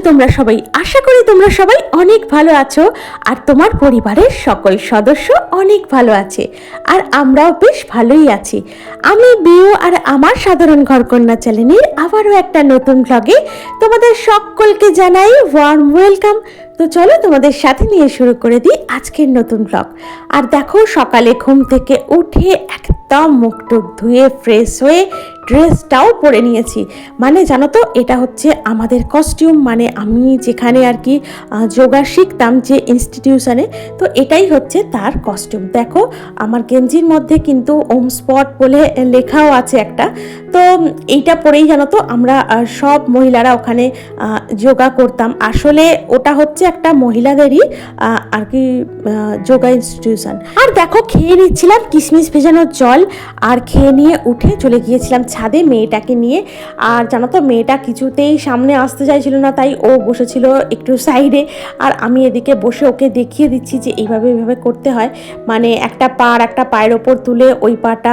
তোমরা সবাই, আশা করি তোমরা সবাই অনেক ভালো আছো আর তোমার পরিবারের সকল সদস্য অনেক ভালো আছে আর আমরাও বেশ ভালোই আছি। আমি বিউ আর আমার সাধারণ ঘরকন্যা চ্যানেলের আবারও একটা নতুন ব্লগে তোমাদের সকলকে জানাই ওয়ার্ম ওয়েলকাম তো চলো তোমাদের সাথে নিয়ে শুরু করে দিই আজকের নতুন ব্লগ আর দেখো সকালে ঘুম থেকে উঠে একদম মুখ টুক ধুয়ে ফ্রেশ হয়ে ড্রেসটাও পরে নিয়েছি। মানে জানো তো, এটা হচ্ছে আমাদের কস্টিউম মানে আমি যেখানে আর কি যোগা শিখতাম যে ইনস্টিটিউশনে তো এটাই হচ্ছে তার কস্টিউম দেখো, আমার গেঞ্জির মধ্যে কিন্তু ওম স্পট বলে লেখাও আছে একটা তো এইটা পরেই জানো তো আমরা সব মহিলারা ওখানে যোগা করতাম। আসলে ওটা হচ্ছে একটা মহিলাদেরই আর কি যোগা ইনস্টিটিউশন আর দেখো, খেয়ে নিচ্ছিলাম কিশমিশ ভেজানো জল, আর খেয়ে নিয়ে উঠে চলে গিয়েছিলাম ছাদে মেয়েটাকে নিয়ে। আর জানো তো, মেয়েটা কিছুতেই সামনে আসতে চাইছিল না, তাই ও বসেছিল একটু সাইডে আর আমি এদিকে বসে ওকে দেখিয়ে দিচ্ছি যে এইভাবে এইভাবে করতে হয়। মানে একটা পা আর একটা পায়ের ওপর তুলে, ওই পাটা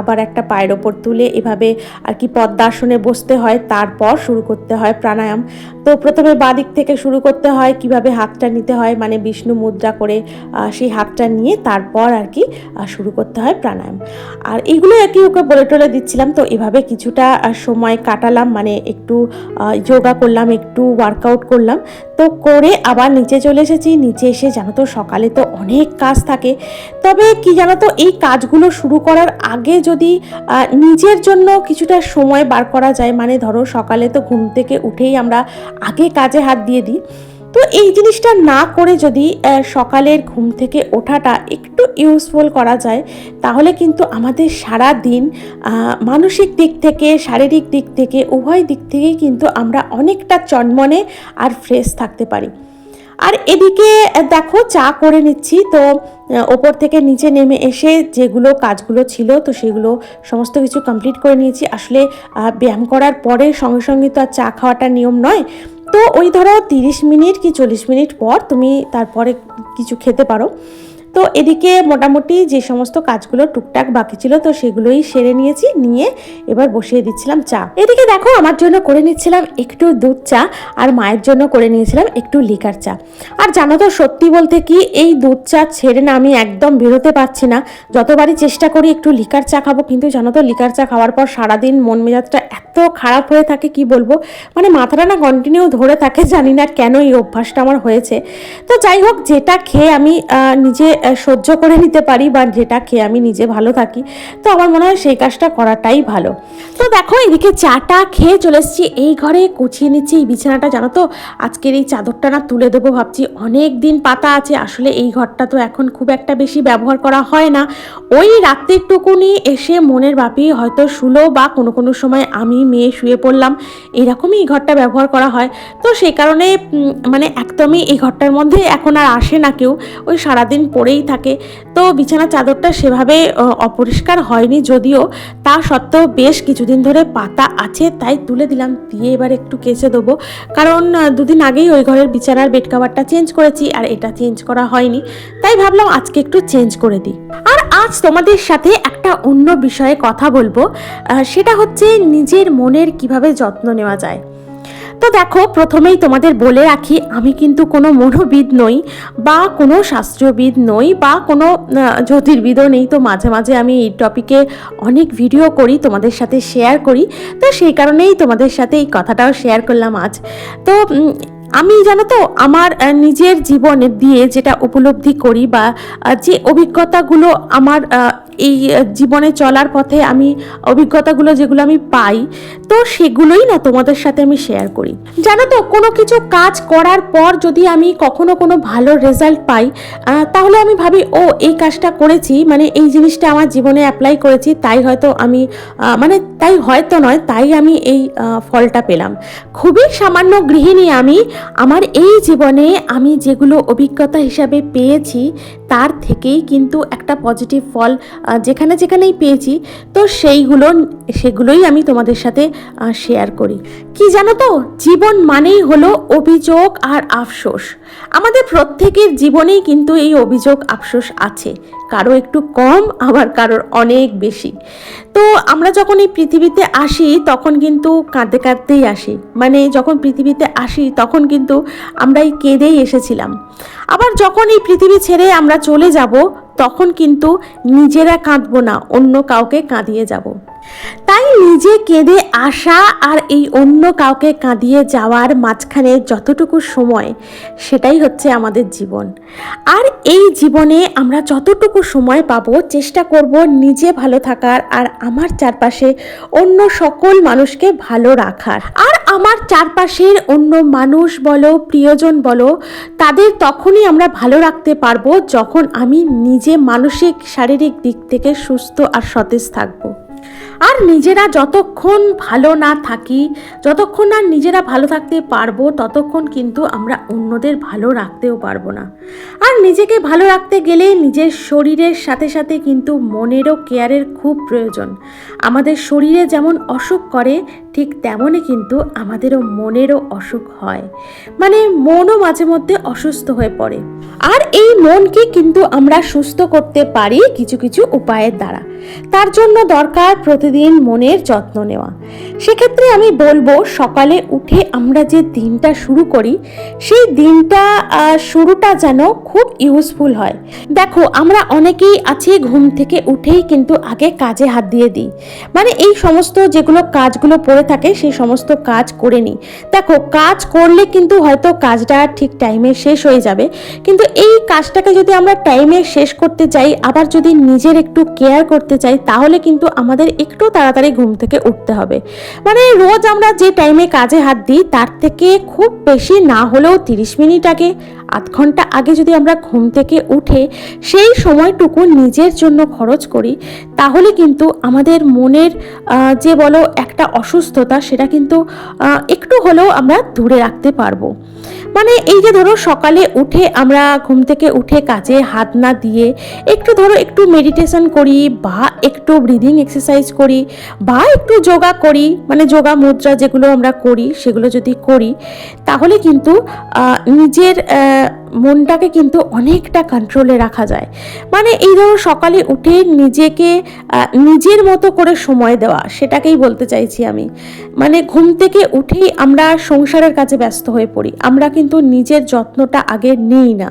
আবার একটা পায়ের ওপর তুলে এভাবে আর কি পদ্মাসনে বসতে হয় তারপর শুরু করতে হয় প্রাণায়াম। তো প্রথমে বাঁ দিক থেকে শুরু করতে হয়, কীভাবে হাতটা নিতে হয় মানে বিষ্ণু মুদ্রা করে সেই হাতটা নিয়ে তারপর আর কি শুরু করতে হয় প্রাণায়াম। আর এইগুলো আর কি ওকে বলে টলে দিচ্ছিলাম, তো এভাবে কিছুটা সময় কাটালাম মানে একটু যোগা করলাম, একটু ওয়ার্কআউট করলাম। তো করে আবার নিচে চলে এসেছি, নিচে এসে জানো তো সকালে তো অনেক কাজ থাকে। তবে কি জানো তো, এই কাজগুলো শুরু করার আগে যদি নিজের জন্য কিছুটা সময় বার করা যায় মানে ধরো সকালে তো ঘুম থেকে উঠেই আমরা আগে কাজে হাত দিয়ে দিই। তো এই জিনিসটা না করে যদি সকালের ঘুম থেকে ওঠাটা একটু ইউজফুল করা যায়, তাহলে কিন্তু আমাদের সারা দিন মানসিক দিক থেকে, শারীরিক দিক থেকে, উভয় দিক থেকেই কিন্তু আমরা অনেকটা চনমনে আর ফ্রেশ থাকতে পারি। আর এদিকে, দেখো, চা করে নিচ্ছি। তো ওপর থেকে নিচে নেমে এসে যেগুলো কাজগুলো ছিল, তো সেগুলো সমস্ত কিছু কমপ্লিট করে নিয়েছি। আসলে ব্যায়াম করার পরে সঙ্গে সঙ্গে তো আর চা খাওয়াটা নিয়ম নয়। তো ওই ধরো তিরিশ মিনিট কি চল্লিশ মিনিট পর তুমি তারপরে কিছু খেতে পারো। তো এদিকে মোটামুটি যে সমস্ত কাজগুলো টুকটাক বাকি ছিল, তো সেগুলোই সেরে নিয়েছি, নিয়ে এবার বসিয়ে দিচ্ছিলাম চা। এদিকে দেখো, আমার জন্য করে নিচ্ছিলাম একটু দুধ চা আর মায়ের জন্য করে নিয়েছিলাম একটু লিকার চা। আর জানো তো, সত্যি বলতে কি, এই দুধ চা ছেড়ে না আমি একদম বেরোতে পারছি না। যতবারই চেষ্টা করি একটু লিকার চা খাব, কিন্তু জানো তো, লিকার চা খাওয়ার পর সারাদিন মন মেজাজটা এত খারাপ হয়ে থাকে, কি বলব? মানে মাথাটা না কন্টিনিউ ধরে থাকে, জানি না কেন এই অভ্যাসটা আমার হয়েছে। তো যাই হোক, যেটা খেয়ে আমি নিজে সহ্য করে নিতে পারি বা যেটা খেয়ে আমি নিজে ভালো থাকি, তো আমার মনে হয় সেই কাজটা করাটাই ভালো। তো দেখো, এদিকে চাটা খেয়ে চলে এসেছি, এই ঘরে কুচিয়ে নিচ্ছি এই বিছানাটা, জানো তো? আজকের এই চাদরটা না তুলে দেবো ভাবছি, অনেক দিন পাতা আছে, আসলে এই ঘরটা তো এখন খুব একটা বেশি ব্যবহার করা হয় না। ওই রাত্রিটুকুনি এসে মনের বাপি হয়তো শুলো বা কোনো কোনো সময় আমি মেয়ে শুয়ে পড়লাম, এরকমই এই ঘরটা ব্যবহার করা হয়। তো সেই কারণে মানে একদমই এই ঘরটার মধ্যে এখন আর আসে না কেউ, ওই সারাদিন পড়েই থাকে। তো বিছানা চাদরটা সেভাবে অপরিষ্কার হয়নি যদিও। তা সত্ত্বেও বেশ কিছুদিন ধরে পাতা আছে, তাই তুলে দিলাম। দিয়ে এবার একটু কেচে দেবো। কারণ দুদিন আগেই ওই ঘরের বিছানার বেড কাভারটা চেঞ্জ করেছি আর এটা চেঞ্জ করা হয়নি। তাই ভাবলাম আজকে একটু চেঞ্জ করে দিই। আর আজ তোমাদের সাথে একটা অন্য বিষয়ে কথা বলব। সেটা হচ্ছে নিজের মনের কীভাবে যত্ন নেওয়া যায়। তো দেখো, প্রথমেই তোমাদের বলে রাখি, আমি কিন্তু কোনো মনোবিদ নই বা কোনো শাস্ত্রবিদ নই বা কোনো জ্যোতির্বিদও নেই। তো মাঝে মাঝে আমি এই টপিকে অনেক ভিডিও করি, তোমাদের সাথে শেয়ার করি। তো সেই কারণেই তোমাদের সাথে এই কথাটাও শেয়ার করলাম আজ। তো আমি জানো তো, আমার নিজের জীবনে দিয়ে যেটা উপলব্ধি করি বা যে অভিজ্ঞতাগুলো আমার এই জীবনে চলার পথে আমি অভিজ্ঞতাগুলো যেগুলো আমি পাই, তো সেগুলোই না তোমাদের সাথে আমি শেয়ার করি। জানো তো, কোনো কিছু কাজ করার পর যদি আমি কখনো কোনো ভালো রেজাল্ট পাই তাহলে আমি ভাবি, ও, এই কাজটা করেছি মানে এই জিনিসটা আমার জীবনে অ্যাপ্লাই করেছি, তাই হয়তো আমি মানে তাই হয়তো নয়, তাই আমি এই ফলটা পেলাম। খুবই সামান্য গৃহিণী আমি, আমার এই জীবনে আমি যেগুলো অভিজ্ঞতা হিসাবে পেয়েছি তার থেকেই কিন্তু একটা পজিটিভ ফল যেখানে যেখানেই পেয়েছি, তো সেইগুলো, সেগুলোই আমি তোমাদের সাথে শেয়ার করি। কি জানো তো? জীবন মানেই হলো অভিযোগ আর আফসোস। আমাদের প্রত্যেকের জীবনেই কিন্তু এই অভিযোগ, আফসোস আছে। কারও একটু কম, আবার কারোর অনেক বেশি। তো আমরা যখন এই পৃথিবীতে আসি, তখন কিন্তু কাঁদতে কাঁদতেই আসি। মানে যখন পৃথিবীতে আসি, তখন কিন্তু আমরা এই কেঁদেই এসেছিলাম। আবার যখন এই পৃথিবী ছেড়ে আমরা চলে যাব, তখন কিন্তু নিজেরা কাঁদবো না, অন্য কাউকে কাঁদিয়ে যাব। তাই নিজে কেঁদে আসা আর এই অন্য কাউকে কাঁদিয়ে যাওয়ার মাঝখানে যতটুকু সময়, সেটাই হচ্ছে আমাদের জীবন। আর এই জীবনে আমরা যতটুকু সময় পাব, চেষ্টা করব নিজে ভালো থাকার আর আমার চারপাশে অন্য সকল মানুষকে ভালো রাখার। আর আমার চারপাশের অন্য মানুষ বলো, প্রিয়জন বলো, তাদের তখনই আমরা ভালো রাখতে পারব যখন আমি নিজে মানসিক, শারীরিক দিক থেকে সুস্থ আর সতেজ থাকব। আর নিজেরা যতক্ষণ ভালো না থাকি, যতক্ষণ না নিজেরা ভালো থাকতে পারব, ততক্ষণ কিন্তু আমরা অন্যদের ভালো রাখতেও পারব না। আর নিজেকে ভালো রাখতে গেলে নিজের শরীরের সাথে সাথে কিন্তু মনেরও কেয়ারের খুব প্রয়োজন। আমাদের শরীরে যেমন অসুখ করে ঠিক তেমনই কিন্তু আমাদেরও মনেরও অসুখ হয়। মানে মনও মাঝে মধ্যে অসুস্থ হয়ে পড়ে। আর এই মনকে কিন্তু আমরা সুস্থ করতে পারি কিছু কিছু উপায়ের দ্বারা। তার জন্য দরকার প্রতিদিন মনের যত্ন নেওয়া। সেক্ষেত্রে আমি বলব, সকালে উঠে আমরা যে দিনটা শুরু করি, সেই দিনটা শুরুটা যেন খুব ইউজফুল হয়। দেখো, আমরা অনেকেই আছি ঘুম থেকে উঠেই কিন্তু আগে কাজে হাত দিয়ে দিই। মানে এই সমস্ত যেগুলো কাজগুলো পড়ে থাকে সেই সমস্ত কাজ করে নিই। দেখো, কাজ করলে কিন্তু হয়তো কাজটা ঠিক টাইমে শেষ হয়ে যাবে। কিন্তু এই কাজটাকে যদি আমরা টাইমে শেষ করতে চাই আবার যদি নিজের একটু কেয়ার করতে চাই, তাহলে কিন্তু আমাদের একটু তাড়াতাড়ি ঘুম থেকে উঠতে হবে। মানে রোজ আমরা যে টাইমে কাজে হাত দিই, তার থেকে খুব বেশি না হলেও তিরিশ মিনিট আগে আধ ঘণ্টা আগে যদি আমরা ঘুম থেকে উঠে সেই সময়টুকু নিজের জন্য খরচ করি, তাহলে কিন্তু আমাদের মনের যে বলো একটা অসুস্থতা সেটা কিন্তু একটু হলেও আমরা দূরে রাখতে পারব। মানে এই যে ধরো সকালে উঠে আমরা ঘুম থেকে উঠে কাজে হাত না দিয়ে একটু ধরো একটু মেডিটেশন করি বা একটু ব্রিদিং এক্সারসাইজ করি বা একটু যোগা করি মানে যোগা মুদ্রা যেগুলো আমরা করি সেগুলো যদি করি, তাহলে কিন্তু নিজের це মনটাকে কিন্তু অনেকটা কন্ট্রোলে রাখা যায়। মানে এই ধরো সকালে উঠে নিজেকে নিজের মতো করে সময় দেওয়া, সেটাকেই বলতে চাইছি আমি। মানে ঘুম থেকে উঠেই আমরা সংসারের কাছে ব্যস্ত হয়ে পড়ি। আমরা কিন্তু নিজের যত্নটা আগে নিই না।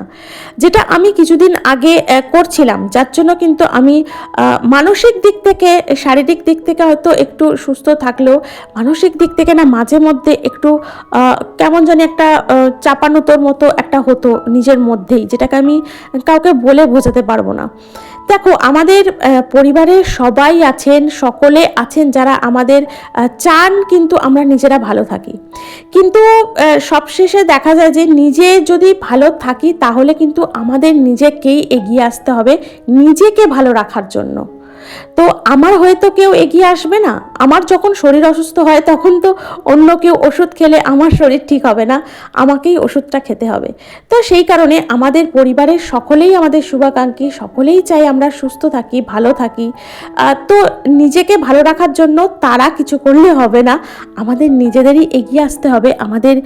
যেটা আমি কিছুদিন আগে করছিলাম, যার জন্য কিন্তু আমি মানসিক দিক থেকে, শারীরিক দিক থেকে হয়তো একটু সুস্থ থাকলেও, মানসিক দিক থেকে না মাঝে মধ্যে একটু কেমন জানি একটা চাপানোতোর মতো একটা হতো নিজের মধ্যেই যেটাকে আমি কাউকে বলে বোঝাতে পারব না। দেখো আমাদের আহ, পরিবারের সবাই আছেন সকলে আছেন যারা আমাদের চান কিন্তু আমরা নিজেরা ভালো থাকি। কিন্তু সবশেষে দেখা যায় যে নিজে যদি ভালো থাকি তাহলে কিন্তু আমাদের নিজেকেই এগিয়ে আসতে হবে নিজেকে ভালো রাখার জন্য। তো আমার হয়তো কেউ এগিয়ে আসবে না। আমার যখন শরীর অসুস্থ হয়, তখন তো অন্য কেউ ওষুধ খেলে আমার শরীর ঠিক হবে না। আমাকেই ওষুধটা খেতে হবে। তো সেই কারণে আমাদের পরিবারের সকলেই আমাদের শুভাকাঙ্ক্ষী, সকলেই চাই আমরা সুস্থ থাকি, ভালো থাকি। তো নিজেকে ভালো রাখার জন্য তারা কিছু করলে হবে না। আমাদের নিজেদেরই এগিয়ে আসতে হবে। আমাদের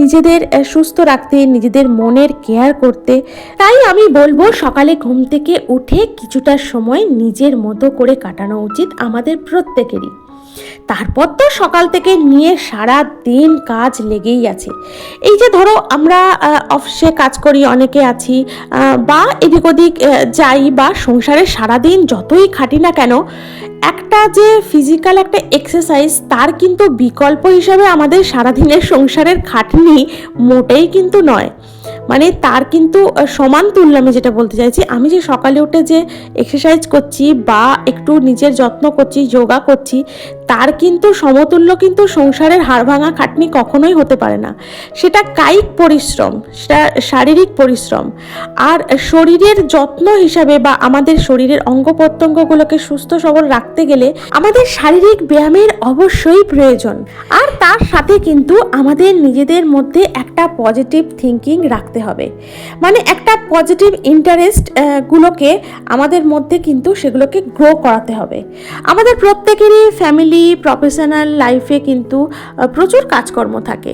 নিজেদের সুস্থ রাখতে, নিজেদের মনের কেয়ার করতে। তাই আমি বলব, সকালে ঘুম থেকে উঠে কিছুটা সময় নিজের মতো কাটানো উচিত আমাদের প্রত্যেকেরই। তারপর তো সকাল থেকে নিয়ে সারা দিন কাজ লেগেই আছে। এই যে ধরো আমরা অফিসে কাজ করি, অনেকে আছি বা এদিক ওদিক যাই বা সংসারে সারাদিন যতই খাটি না কেন, একটা যে ফিজিক্যাল একটা এক্সারসাইজ তার কিন্তু বিকল্প হিসাবে আমাদের সারাদিনের সংসারের খাটনি মোটেই কিন্তু নয়। মানে তার কিন্তু সমান তুল্য আমি যেটা বলতে চাইছি। আমি যে সকালে উঠে যে এক্সারসাইজ করছি বা একটু নিজের যত্ন করছি যোগা করছি তার কিন্তু সমতুল্য কিন্তু সংসারের হাড় ভাঙা খাটনি কখনোই হতে পারে না। সেটা কায়িক পরিশ্রম, সেটা শারীরিক পরিশ্রম। আর শরীরের যত্ন হিসাবে বা আমাদের শরীরের অঙ্গ প্রত্যঙ্গগুলোকে সুস্থ সবল রাখতে গেলে আমাদের শারীরিক ব্যায়ামের অবশ্যই প্রয়োজন। আর তার সাথে কিন্তু আমাদের নিজেদের মধ্যে একটা পজিটিভ থিঙ্কিং রাখতে হবে। মানে একটা পজিটিভ ইন্টারেস্ট গুলোকে আমাদের মধ্যে কিন্তু সেগুলোকে গ্রো করাতে হবে। আমাদের প্রত্যেকেরই ফ্যামিলি প্রফেশনাল লাইফে কিন্তু প্রচুর কাজকর্ম থাকে।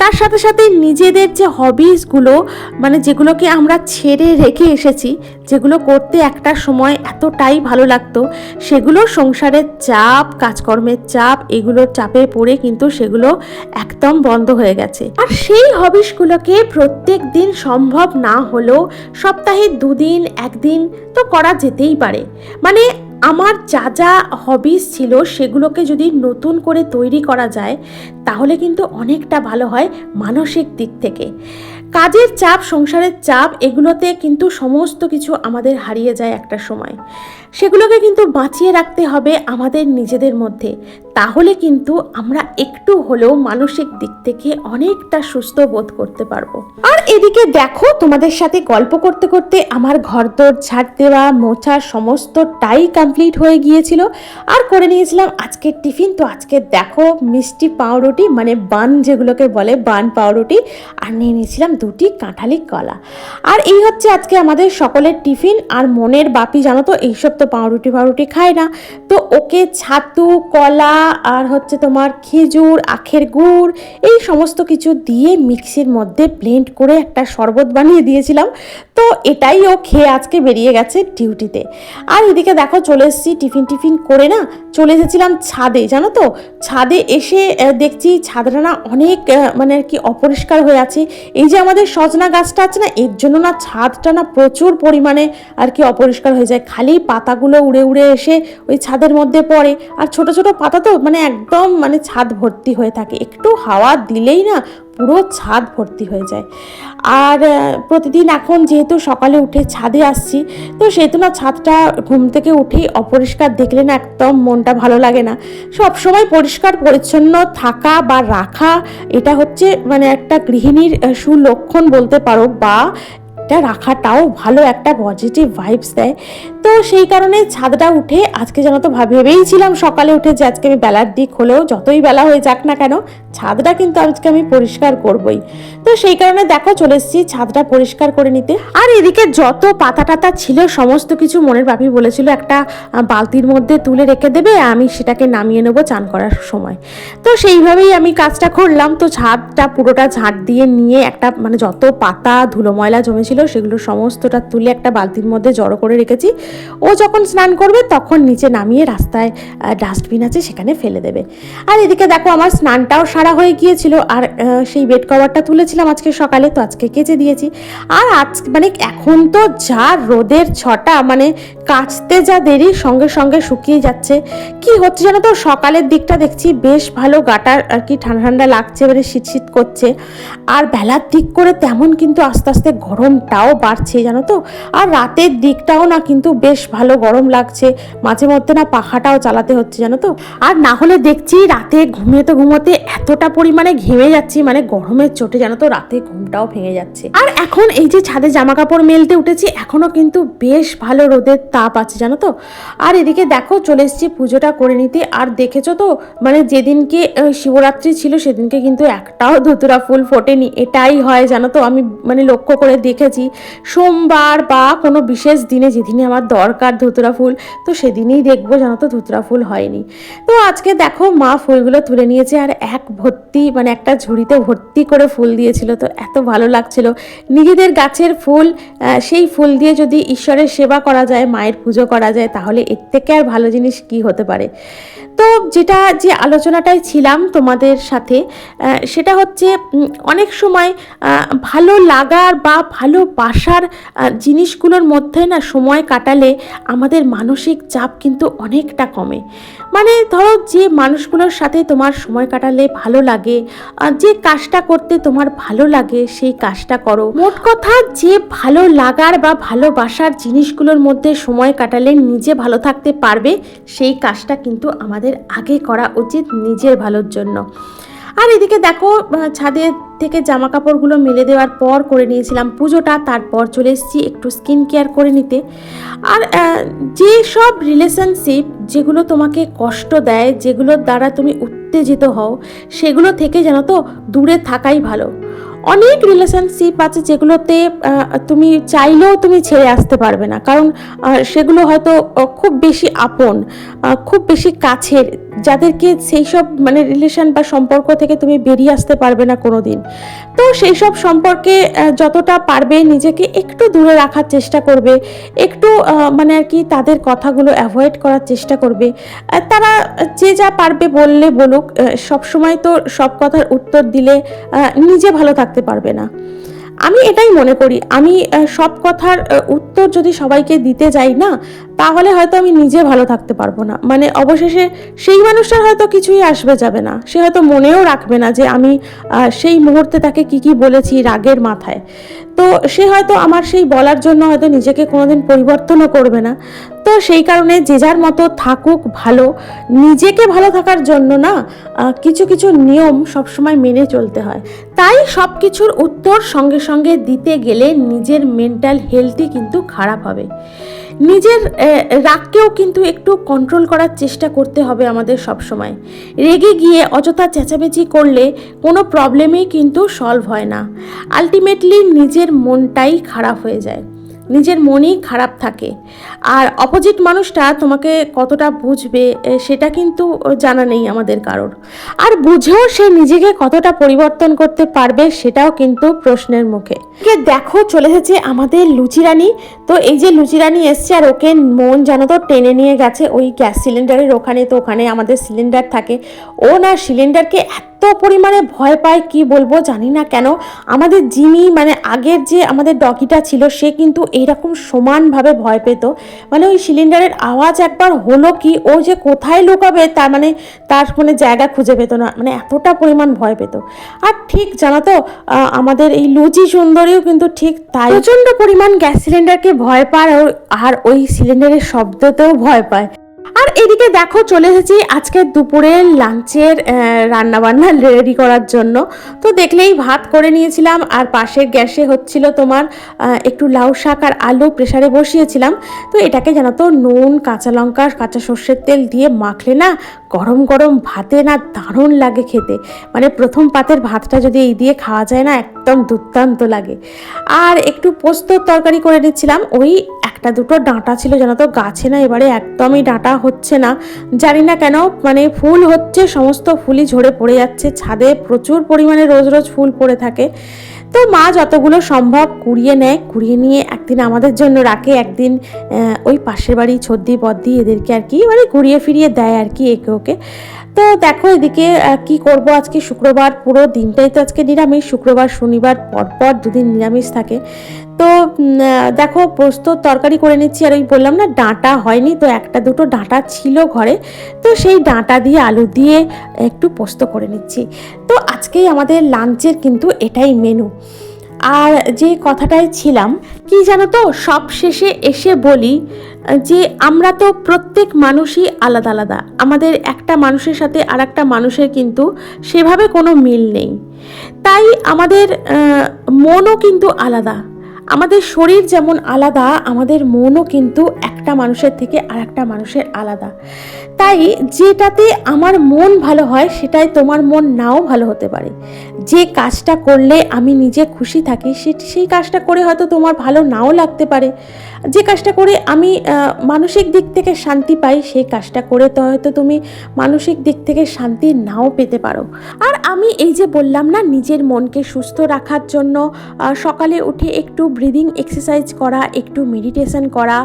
তার সাথে সাথে নিজেদের যে হবিসগুলো মানে যেগুলোকে আমরা ছেড়ে রেখে এসেছি, যেগুলো করতে একটা সময় এতটাই ভালো লাগতো, সেগুলো সংসারের চাপ, কাজকর্মের চাপ, এগুলোর চাপে পড়ে কিন্তু সেগুলো একদম বন্ধ হয়ে গেছে। আর সেই হবিসগুলোকে প্রত্যেক দিন সম্ভব না হলেও সপ্তাহে দুদিন, একদিন তো করা যেতেই পারে। মানে আমার যা যা হবিস ছিল সেগুলোকে যদি নতুন করে তৈরি করা যায়, তাহলে কিন্তু অনেকটা ভালো হয় মানসিক দিক থেকে। কাজের চাপ, সংসারের চাপ, এগুলোতে কিন্তু সমস্ত কিছু আমাদের হারিয়ে যায় একটা সময়। সেগুলোকে কিন্তু বাঁচিয়ে রাখতে হবে আমাদের নিজেদের মধ্যে। তাহলে কিন্তু আমরা একটু হলেও মানসিক দিক থেকে অনেকটা সুস্থ বোধ করতে পারব। আর এদিকে দেখো, তোমাদের সাথে গল্প করতে করতে আমার ঘর ঘরদোর ঝাড় দেওয়া, মোছা সমস্তটাই কমপ্লিট হয়ে গিয়েছিল। আর করে নিয়েছিলাম আজকের টিফিন। তো আজকে দেখো, মিষ্টি পাউরুটি মানে বান যেগুলোকে বলে, বান পাউরুটি, আর নিয়ে নিয়েছিলাম দুটি কাঁঠালি কলা। আর এই হচ্ছে আজকে আমাদের সকলের টিফিন। আর মনের বাপি জানো তো, এইসব তো পাউরুটি পাউরুটি খায় না। তো ওকে ছাতু, কলা আর হচ্ছে তোমার খেজুর, আখের গুড়, এই সমস্ত কিছু দিয়ে মিক্সির মধ্যে ব্লেন্ড করে একটা শরবত বানিয়ে দিয়েছিলাম। তো এটাই ও খেয়ে আজকে বেরিয়ে গেছে ডিউটিতে আর এদিকে দেখো চলে এসেছি টিফিন টিফিন করে না, চলে এসেছিলাম ছাদে, জানো তো? ছাদে এসে দেখছি ছাদটা না অনেক মানে আর কি অপরিষ্কার হয়ে আছে। এই যে আমাদের সজনা গাছটা আছে না, এর জন্য না ছাদটা না প্রচুর পরিমাণে আর কি অপরিষ্কার হয়ে যায়। খালি পাতাগুলো উড়ে উড়ে এসে ওই ছাদের মধ্যে পড়ে। আর ছোট ছোট পাতা তো মানে একদম মানে ছাদ ভর্তি হয়ে থাকে। একটু হাওয়া দিলেই না পুরো ছাদ ভর্তি হয়ে যায়। আর প্রতিদিন এখন যেহেতু সকালে উঠে ছাদে আসছি, তো সেহেতু না ছাদটা ঘুম থেকে উঠেই অপরিষ্কার দেখলে না একদম মনটা ভালো লাগে না। সব সময় পরিষ্কার পরিচ্ছন্ন থাকা বা রাখা, এটা হচ্ছে মানে একটা গৃহিণীর সুলক্ষণ বলতে পারো বা এটা রাখাটাও ভালো একটা পজিটিভ ভাইবস দেয়। তো সেই কারণে ছাদটা উঠে আজকে যেন তো ভাব- ভেবেইছিলাম সকালে উঠে যে আজকে আমি বেলার দিক হলেও যতই বেলা হয়ে যাক না কেন, ছাদটা কিন্তু আজকে আমি পরিষ্কার করবই। তো সেই কারণে দেখো চলে এসেছি ছাদটা পরিষ্কার করে নিতে। আর এদিকে যত পাতা টাতা ছিল, সমস্ত কিছু মনের বাপি বলেছিল একটা বালতির মধ্যে তুলে রেখে দেবে, আমি সেটাকে নামিয়ে নেব চান করার সময়। তো সেইভাবেই আমি কাজটা করলাম। তো ছাদটা পুরোটা ঝাঁট দিয়ে নিয়ে একটা মানে যত পাতা ধুলো ময়লা জমেছিল সেগুলো সমস্তটা তুলে একটা বালতির মধ্যে জড়ো করে রেখেছি। ও যখন স্নান করবে, তখন নিচে নামিয়ে রাস্তায় ডাস্টবিন আছে, সেখানে ফেলে দেবে। আর এদিকে দেখো, আমার স্নানটাও সারা হয়ে গিয়েছিল। আর সেই বেড কভারটা তুলেছিলাম আজকে সকালে, তো আজকে কেচে দিয়েছি। আর আজ মানে এখন তো যা রোদের ছটা মানে কাচতে যা দেরি, সঙ্গে সঙ্গে শুকিয়ে যাচ্ছে। কি হচ্ছে জানো তো? সকালের দিকটা দেখছি বেশ ভালো গাটার আর কি ঠান্ডা ঠান্ডা লাগছে মানে শীত শীত করছে। আর বেলার দিক করে তেমন কিন্তু আস্তে আস্তে গরমটাও বাড়ছে, জানো তো? আর রাতের দিকটাও না কিন্তু বেশ ভালো গরম লাগছে। মাঝে মধ্যে না পাখাটাও চালাতে হচ্ছে, জানো তো? আর না হলে দেখছি রাতে ঘুমিয়ে ঘুমোতে এতটা পরিমাণে ঘেমে যাচ্ছি মানে গরমের চোটে, জানো তো? রাতে ঘুমটাও ভেঙে যাচ্ছে। আর এখন এই যে ছাদে জামা কাপড় মেলতে উঠেছি, এখনও কিন্তু বেশ ভালো রোদের তাপ আছে, জানো তো? আর এদিকে দেখো, চলে এসেছি পুজোটা করে নিতে। আর দেখেছ তো? মানে যেদিনকে শিবরাত্রি ছিল, সেদিনকে কিন্তু একটাও ধুতুরা ফুল ফোটেনি। এটাই হয়, জানো তো? আমি মানে লক্ষ্য করে দেখেছি। সোমবার বা কোনো বিশেষ দিনে যেদিনে আমার দরকার ধুতুরা ফুল, তো সেদিনই দেখব জানো তো ধুতুরা ফুল হয়নি। তো আজকে দেখো মা ফুলগুলো তুলে নিয়েছে আর এক ভর্তি মানে একটা ঝুড়িতে ভর্তি করে ফুল দিয়েছিল, তো এত ভালো লাগছিল। নিজেদের গাছের ফুল সেই ফুল দিয়ে যদি ঈশ্বরের সেবা করা যায়, মায়ের পুজো করা যায়, তাহলে এর থেকে আর ভালো জিনিস কি হতে পারে? তো যেটা, যে আলোচনাটায় ছিলাম তোমাদের সাথে সেটা হচ্ছে অনেক সময় ভালো লাগার বা ভালোবাসার আহ, জিনিসগুলোর মধ্যে না সময় কাটালে আমাদের মানসিক চাপ কিন্তু অনেকটা কমে। মানে ধরো যে মানুষগুলোর সাথে তোমার সময় কাটালে ভালো লাগে যে কাজটা করতে তোমার ভালো লাগে সেই কাজটা করো। মোট কথা যে ভালো লাগার বা ভালোবাসার জিনিসগুলোর মধ্যে সময় কাটালে নিজে ভালো থাকতে পারবে সেই কাজটা কিন্তু আমাদের আগে করা উচিত নিজের ভালোর জন্য। আর এদিকে দেখো ছাদে থেকে জামা কাপড়গুলো মেলে দেওয়ার পর করে নিয়েছিলাম পুজোটা, তারপর চলে এসেছি একটু স্কিন কেয়ার করে নিতে। আর যে সব রিলেশনশিপ যেগুলো তোমাকে কষ্ট দেয়, যেগুলোর দ্বারা তুমি উত্তেজিত হও, সেগুলো থেকে জানো তো দূরে থাকাই ভালো। অনেক রিলেশনশিপ আছে যেগুলোতে তুমি চাইলেও তুমি ছেড়ে আসতে পারবে না। কারণ সেগুলো হয়তো খুব বেশি আপন খুব বেশি কাছের, যাদেরকে সেই সব মানে রিলেশন বা সম্পর্ক থেকে তুমি বেরিয়ে আসতে পারবে না কোনো দিন তো সেই সব সম্পর্কে যতটা পারবে নিজেকে একটু দূরে রাখার চেষ্টা করবে, একটু মানে আর কি তাদের কথাগুলো অ্যাভয়েড করার চেষ্টা করবে। তারা যে যা পারবে বললে বলুক সবসময় তো সব কথার উত্তর দিলে নিজে ভালো থাকতে পারবে না। আমি এটাই মনে করি, আমি সব কথার উত্তর যদি সবাইকে দিতে যাই না, তাহলে হয়তো আমি নিজে ভালো থাকতে পারব না। মানে অবশেষে সেই মানুষটার হয়তো কিছুই আসবে যাবে না। সে হয়তো মনেও রাখবে না যে আমি সেই মুহূর্তে তাকে কি কি বলেছি রাগের মাথায়। তো সে হয়তো আমার সেই বলার জন্য হয়তো নিজেকে কোনোদিন পরিবর্তনও করবে না। তো সেই কারণে যে যার মতো থাকুক ভালো, নিজেকে ভালো থাকার জন্য না কিছু কিছু নিয়ম সবসময় মেনে চলতে হয়। তাই সব কিছুর উত্তর সঙ্গে সঙ্গে দিতে গেলে নিজের মেন্টাল হেলথই কিন্তু খারাপ হবে। নিজের রাগকেও কিন্তু একটু কন্ট্রোল করার চেষ্টা করতে হবে আমাদের সব সময় রেগে গিয়ে অযথা চেঁচামেচি করলে কোনো প্রবলেমই কিন্তু সলভ হয় না। আলটিমেটলি নিজের মনটাই খারাপ হয়ে যায়। নিজের মনই খারাপ থাকে। আর অপোজিট মানুষটা তোমাকে কতটা বুঝবে সেটা কিন্তু জানা নেই আমাদের কারোর। আর বুঝেও সে নিজেকে কতটা পরিবর্তন করতে পারবে, সেটাও কিন্তু প্রশ্নের মুখে। দেখো, চলে এসেছে আমাদের লুচিরানি তো এই যে লুচিরানি এসছে, আর ওকে মন জানো তো টেনে নিয়ে গেছে, ওই গ্যাস সিলিন্ডারের ওখানে তো ওখানে আমাদের সিলিন্ডার থাকে। ও না সিলিন্ডারকে এত পরিমাণে ভয় পায়, কি বলব জানি না কেন। আমাদের জিমি মানে আগের যে আমাদের ডকিটা ছিল, সে কিন্তু এইরকম সমানভাবে ভয় পেত। মানে ওই সিলিন্ডারের আওয়াজ একবার হলো কি, ও যে কোথায় লুকাবে তার মানে তার মানে জায়গা খুঁজে পেত না মানে এতটা পরিমাণ ভয় পেত। আর ঠিক জানো তো আমাদের এই লুচি সুন্দরীও কিন্তু ঠিক তাই। প্রচণ্ড পরিমাণ গ্যাস সিলিন্ডারকে ভয় পায় আর ওই সিলিন্ডারের শব্দতেও ভয় পায়। আর এদিকে দেখো চলে এসেছি আজকে দুপুরের লাঞ্চের রান্না বান্না রেডি করার জন্য। তো দেখলেই ভাত করে নিয়েছিলাম আর পাশের গ্যাসে হচ্ছিল তোমার একটু লাউ শাক আর আলু প্রেসারে বসিয়েছিলাম। তো এটাকে জানো তো নুন, কাঁচা লঙ্কা, কাঁচা সর্ষের তেল দিয়ে মাখলে না গরম গরম ভাতে না দারুণ লাগে খেতে। মানে প্রথম পাতের ভাতটা যদি এই দিয়ে খাওয়া যায় না একদম দুর্দান্ত লাগে। আর একটু পোস্তর তরকারি করে নিচ্ছিলাম। ওই একটা দুটো ডাঁটা ছিল জানো তো, গাছে না এবারে একদমই ডাঁটা হচ্ছে না। জানি না কেন মানে ফুল হচ্ছে, সমস্ত ফুলই ঝরে পড়ে যাচ্ছে, ছাদে প্রচুর পরিমাণে রোজ রোজ ফুল পড়ে থাকে। তো মা যতগুলো সম্ভব কুড়িয়ে নেয়, কুড়িয়ে নিয়ে একদিন আমাদের জন্য রাখে, একদিন ওই পাশের বাড়ি ছদ্দি বদ্দি এদেরকে আর কি মানে ঘুরিয়ে ফিরিয়ে দেয় আর কি একে ওকে। তো দেখো এদিকে কি করব আজকে শুক্রবার, পুরো দিনটাই তো আজকে নিরামিষ, শুক্রবার, শনিবার, পরপর দুদিন নিরামিষ থাকে। দেখো, পোস্ত তরকারি করে নিচ্ছি আর ওই বললাম না, ডাঁটা হয়নি, তো একটা দুটো ডাঁটা ছিল ঘরে, তো সেই ডাঁটা দিয়ে আলু দিয়ে একটু পোস্ত করে নিচ্ছি। তো আজকেই আমাদের লাঞ্চের কিন্তু এটাই মেনু আর যে কথাটায় ছিলাম, কি জানো তো, সব শেষে এসে বলি, যে আমরা তো প্রত্যেক মানুষই আলাদা আলাদা। আমাদের একটা মানুষের সাথে আর একটা মানুষের কিন্তু সেভাবে কোনো মিল নেই। তাই আমাদের মনও কিন্তু আলাদা। আমাদের শরীর যেমন আলাদা, আমাদের মনও কিন্তু একটা মানুষের থেকে আর একটা মানুষের আলাদা। তাই যেটাতে আমার মন ভালো হয়, সেটাই তোমার মন নাও ভালো হতে পারে। যে কাজটা করলে আমি নিজে খুশি থাকি, সে- সেই কাজটা করে হয়তো তোমার ভালো নাও লাগতে পারে। যে কাজটা করে আমি মানসিক দিক থেকে শান্তি পাই, সেই কাজটা করে তো হয়তো তুমি মানসিক দিক থেকে শান্তি নাও পেতে পারো। আর আমি এই যে বললাম না, নিজের মনকে সুস্থ রাখার জন্য সকালে উঠে একটু ব্রিদিং এক্সারসাইজ করা, একটু মেডিটেশন করা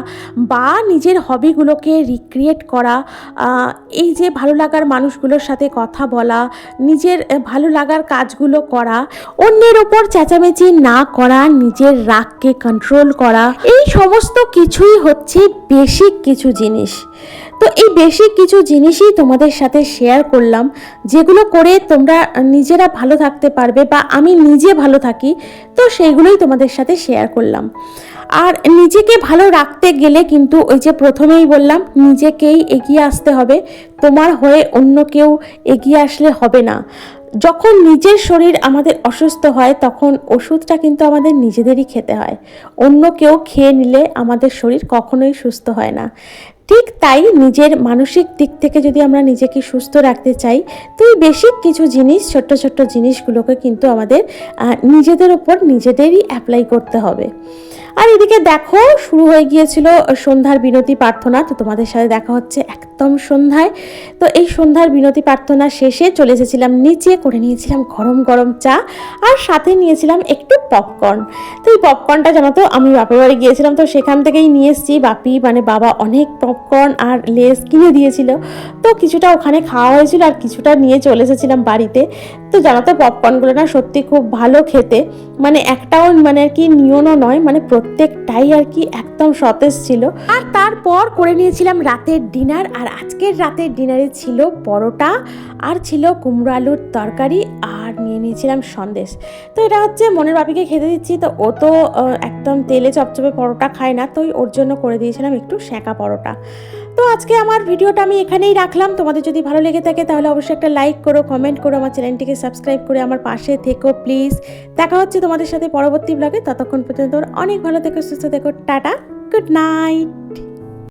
বা নিজের হবিগুলোকে রিক্রিয়েট করা এই যে ভালো লাগার মানুষগুলোর সাথে কথা বলা, নিজের ভালো লাগার কাজগুলো করা, অন্যের ওপর চেঁচামেচি না করা, নিজের রাগকে কন্ট্রোল করা, এই সমস্ত কিছুই হচ্ছে বেসিক কিছু জিনিস। তো এই বেসিক কিছু জিনিসই তোমাদের সাথে শেয়ার করলাম, যেগুলো করে তোমরা নিজেরা ভালো থাকতে পারবে বা আমি নিজে ভালো থাকি, তো সেইগুলোই তোমাদের সাথে শেয়ার করলাম। আর নিজেকে ভালো রাখতে গেলে কিন্তু ওই যে প্রথমেই বললাম, নিজেকেই এগিয়ে আসতে হবে, তোমার হয়ে অন্য কেউ এগিয়ে আসলে হবে না। যখন নিজের শরীর আমাদের অসুস্থ হয়, তখন ওষুধটা কিন্তু আমাদের নিজেদেরই খেতে হয়। অন্য কেউ খেয়ে নিলে আমাদের শরীর কখনোই সুস্থ হয় না। ঠিক তাই নিজের মানসিক দিক থেকে যদি আমরা নিজেকে সুস্থ রাখতে চাই, তো এই বেসিক কিছু জিনিস, ছোট্ট ছোট্ট জিনিসগুলোকে কিন্তু আমাদের নিজেদের ওপর নিজেদেরই অ্যাপ্লাই করতে হবে। আর এদিকে দেখো, শুরু হয়ে গিয়েছিল সন্ধ্যার বিনতি প্রার্থনা। তো তোমাদের সাথে দেখা হচ্ছে একদম সন্ধ্যায়। তো এই সন্ধ্যার বিনতি প্রার্থনা শেষে চলে এসেছিলাম, নিচে করে নিয়েছিলাম গরম গরম চা আর সাথে নিয়েছিলাম একটু পপকর্ন তো এই পপকর্নটা জানো তো, আমি বাপের বাড়ি গিয়েছিলাম, তো সেখান থেকেই নিয়ে এসেছি। বাপি মানে বাবা অনেক পপকর্ন আর লেস কিনে দিয়েছিল। তো কিছুটা ওখানে খাওয়া হয়েছিল আর কিছুটা নিয়ে চলে এসেছিলাম বাড়িতে। তো জানো তো পপকর্নগুলো না সত্যি খুব ভালো খেতে। মানে একটাও মানে আর কি নিয়নও নয় মানে প্রত্যেকটাই আর কি একদম সতেজ ছিল। আর তারপর করে নিয়েছিলাম রাতের ডিনার, আর আজকের রাতের ডিনারে ছিল পরোটা, আর ছিল কুমড়ো আলুর তরকারি, আর নিয়ে নিয়েছিলাম সন্দেশ। তো এটা হচ্ছে মনের বাপিকে খেতে দিচ্ছি, তো ও তো একদম তেলে চপচপে পরোটা খায় না, তো ওর জন্য করে দিয়েছিলাম একটু সেঁকা পরোটা। তো আজকে আমার ভিডিওটা আমি এখানেই রাখলাম। তোমাদের যদি ভালো লেগে থাকে তাহলে অবশ্যই একটা লাইক করো কমেন্ট করো, আমার চ্যানেলটিকে সাবস্ক্রাইব করে আমার পাশে থেকো প্লিজ দেখা হচ্ছে তোমাদের সাথে পরবর্তী ব্লগে ততক্ষণ পর্যন্ত অনেক ভালো থেকো, সুস্থ থেকো, টাটা গুড নাইট